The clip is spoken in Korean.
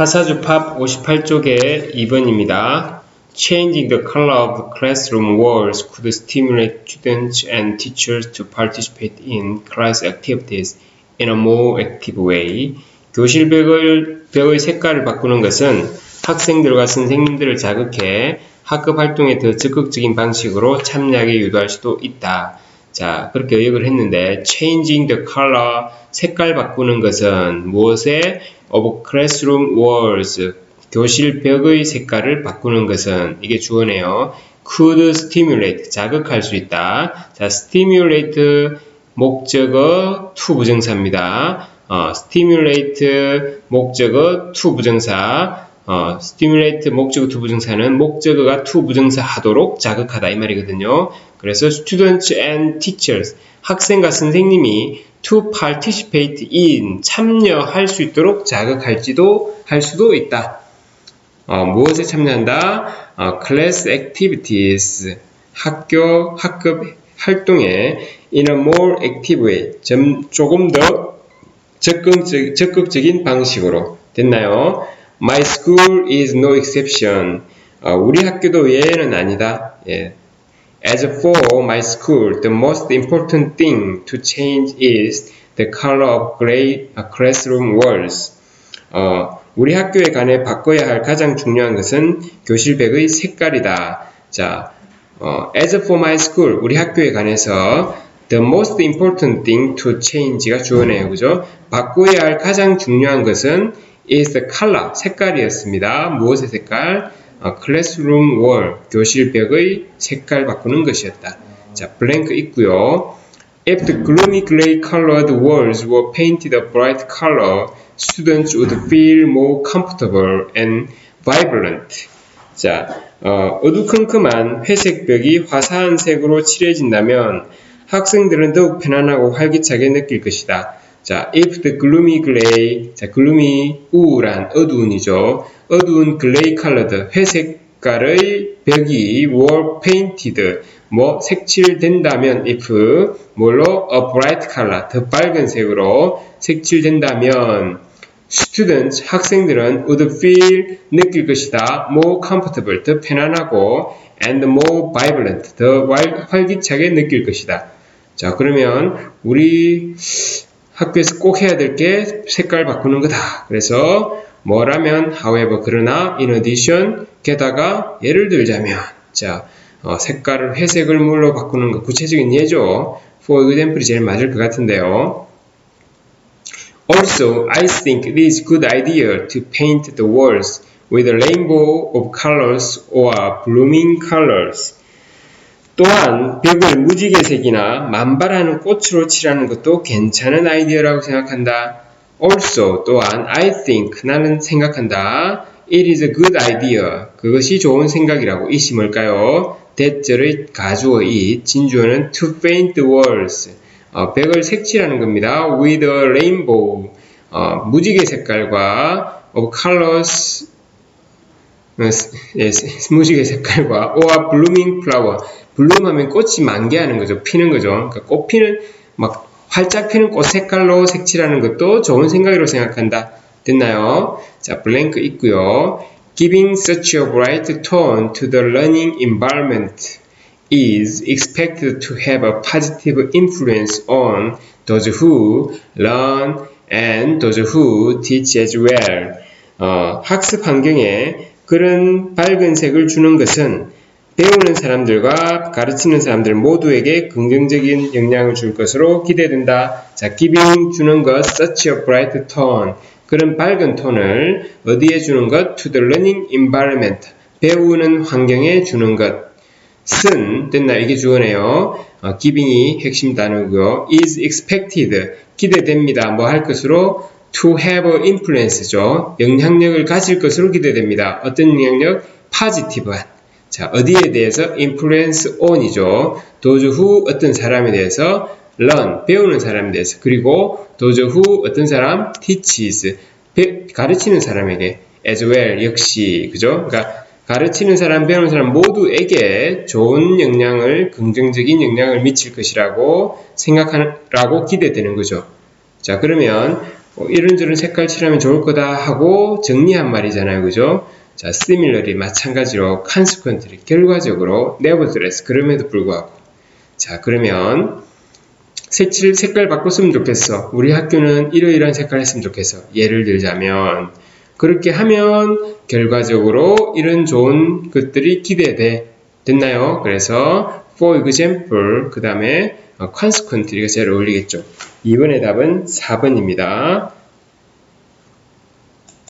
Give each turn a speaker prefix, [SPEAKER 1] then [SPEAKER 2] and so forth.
[SPEAKER 1] 하사주팝 58쪽의 2번입니다. Changing the color of the classroom walls could stimulate students and teachers to participate in class activities in a more active way. 교실 벽을, 벽의 색깔을 바꾸는 것은 학생들과 선생님들을 자극해 학급 활동에 더 적극적인 방식으로 참여하게 유도할 수도 있다. 자, 그렇게 의역을 했는데 changing the color 색깔 바꾸는 것은 무엇에 of classroom walls 교실 벽의 색깔을 바꾸는 것은 이게 주어네요. could stimulate 자극할 수 있다. 자, stimulate 목적어 to 부정사입니다. 어, stimulate 목적어 to 부정사 어, stimulate 목적어 to 부정사는 목적어가 to 부정사 하도록 자극하다 이 말이거든요. 그래서 students and teachers 학생과 선생님이 to participate in 참여할 수 있도록 자극할지도 할 수도 있다. 어, 무엇에 참여한다? 어, class activities 학교 학급 활동에 in a more active way 좀, 조금 더 적극적, 적극적인 방식으로 됐나요? My school is no exception. 어, 우리 학교도 예외는 아니다. 예. As for my school, the most important thing to change is the color of gray classroom walls. 어, 우리 학교에 관해 바꿔야 할 가장 중요한 것은 교실백의 색깔이다. 자, 어, as for my school, 우리 학교에 관해서 the most important thing to change가 주어네요. 그죠? 바꿔야 할 가장 중요한 것은 is the color, 색깔이었습니다. 무엇의 색깔? 어, classroom wall, 교실벽의 색깔 바꾸는 것이었다. 자, blank 있고요. If the gloomy gray colored walls were painted a bright color, students would feel more comfortable and vibrant. 자, 어, 어두컴컴한 회색 벽이 화사한 색으로 칠해진다면 학생들은 더욱 편안하고 활기차게 느낄 것이다. 자, if the gloomy gray, 자, gloomy, 우울한, 어두운이죠. 어두운 gray colored, 회색깔의 벽이 were painted, 뭐, 색칠된다면, if, 뭘로, a bright color, 더 밝은 색으로 색칠된다면, students, 학생들은 would feel, 느낄 것이다. more comfortable, 더 편안하고, and more vibrant, 더 활기차게 느낄 것이다. 자, 그러면, 우리, 학교에서 꼭 해야 될 게 색깔 바꾸는 거다. 그래서 뭐라면 however 그러나 in addition 게다가 예를 들자면 자 어, 색깔을 회색을 물로 바꾸는 거 구체적인 예죠. for example이 제일 맞을 것 같은데요. Also, I think it is good idea to paint the walls with a rainbow of colors or blooming colors. 또한 벽을 무지개색이나 만발하는 꽃으로 칠하는 것도 괜찮은 아이디어라고 생각한다. Also 또한 I think 나는 생각한다. It is a good idea. 그것이 좋은 생각이라고. 이시 뭘까요? 대절의 가주어 이 진주어는 to paint walls. 어, 벽을 색칠하는 겁니다. With a rainbow. 어, 무지개 색깔과 of colors 어, 예, 무지개 색깔과 or blooming flower 블룸하면 꽃이 만개하는 거죠. 피는 거죠. 그러니까 꽃 피는 막 활짝 피는 꽃 색깔로 색칠하는 것도 좋은 생각이라고 생각한다. 됐나요? 자, 블랭크 있고요. Giving such a bright tone to the learning environment is expected to have a positive influence on those who learn and those who teach as well. 어, 학습 환경에 그런 밝은 색을 주는 것은 배우는 사람들과 가르치는 사람들 모두에게 긍정적인 영향을 줄 것으로 기대된다. 자, giving 주는 것, such a bright tone. 그런 밝은 톤을 어디에 주는 것? to the learning environment. 배우는 환경에 주는 것. 쓴, 됐나? 이게 주어네요. 어, giving이 핵심 단어고요. is expected. 기대됩니다. 뭐 할 것으로? To have influence죠. 영향력을 가질 것으로 기대됩니다. 어떤 영향력? positive한. 자, 어디에 대해서 influence on이죠. those who 어떤 사람에 대해서 learn 배우는 사람에 대해서 그리고 those who 어떤 사람 teaches 배, 가르치는 사람에게 as well 역시 그죠? 그러니까 가르치는 사람, 배우는 사람 모두에게 좋은 영향을 긍정적인 영향을 미칠 것이라고 생각하라고 기대되는 거죠. 자, 그러면 어, 이런저런 색깔 칠하면 좋을 거다 하고 정리한 말이잖아요. 그죠? 자, similarly 마찬가지로 consequently 결과적으로 nevertheless 그럼에도 불구하고 자, 그러면 색칠 색깔 바꿨으면 좋겠어. 우리 학교는 이러이러한 색깔 했으면 좋겠어. 예를 들자면 그렇게 하면 결과적으로 이런 좋은 것들이 기대돼. 됐나요? 그래서 for example 그 다음에 consequently가 제일 어울리겠죠. 이번의 답은 4번입니다.